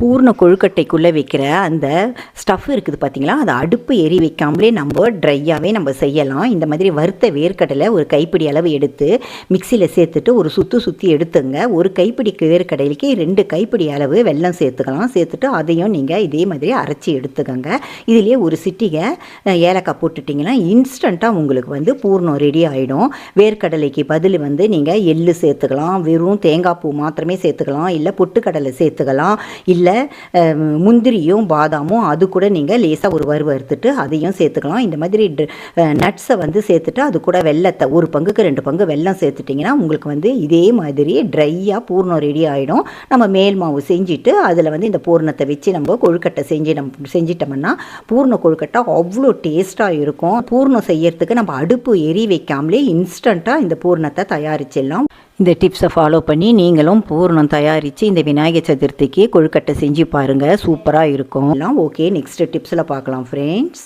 பூர்ண கொழுக்கட்டைக்குள்ளே வைக்கிற அந்த ஸ்டஃப் இருக்குது பார்த்தீங்களா அதை அடுப்பு எரி வைக்காமலே நம்ம ட்ரையாகவே நம்ம செய்யலாம். இந்த மாதிரி வறுத்த வேர்க்கடலை ஒரு கைப்பிடி அளவு எடுத்து மிக்சியில் சேர்த்துட்டு ஒரு சுற்று சுற்றி எடுத்துங்க. ஒரு கைப்பிடி வேர்க்கடலைக்கு ரெண்டு கைப்பிடி அளவு வெல்லம் சேர்த்துக்கலாம். சேர்த்துட்டு அதையும் நீங்கள் இதே மாதிரி அரைச்சி எடுத்துக்கோங்க. இதுலேயே ஒரு சிட்டிகை ஏலக்காய் போட்டுட்டிங்கன்னா இன்ஸ்டண்ட்டாக உங்களுக்கு வந்து பூர்ணம் ரெடி ஆகிடும் வேர்க்கடலைக்கு பதில் வந்து நீங்கள் எள்ளு சேர்த்துக்கலாம். வெறும் தேங்காய் பூ மாத்திரமே சேர்த்துக்கலாம். இல்லை பொட்டுக்கடலை சேர்த்துக்கலாம். இல்லை முந்திரியும் பாதாமும் அது கூட நீங்கள் லேசாக ஒரு வறுவ வறுத்துட்டு அதையும் சேர்த்துக்கலாம். இந்த மாதிரி நட்ஸை வந்து சேர்த்துட்டு அது கூட வெள்ளத்தை ஒரு பங்குக்கு ரெண்டு பங்கு வெல்லம் சேர்த்துட்டிங்கன்னா உங்களுக்கு வந்து இதே மாதிரி ட்ரையாக பூர்ணம் ரெடி ஆகிடும் நம்ம மேல் மாவு செஞ்சுட்டு அதில் வந்து இந்த பூர்ணத்தை வச்சு நம்ம கொழுக்கட்டை செஞ்சு நம்ம செஞ்சிட்டோம்னா பூர்ண கொழுக்கட்டை அவ்வளோ டேஸ்ட்டாக இருக்கும். பூர்ணம் செய்யறதுக்கு நம்ம அடுப்பு எரி வைக்காமலே இன்ஸ்டண்ட்டாக இந்த பூர்ணத்தை தயாரிச்சிடலாம். இந்த டிப்ஸை ஃபாலோ பண்ணி நீங்களும் பூர்ணம் தயாரித்து இந்த விநாயகர் சதுர்த்திக்கு கொழுக்கட்டை செஞ்சு பாருங்கள் சூப்பராக இருக்கும். எல்லாம் ஓகே நெக்ஸ்ட் டிப்ஸில் பார்க்கலாம் ஃப்ரெண்ட்ஸ்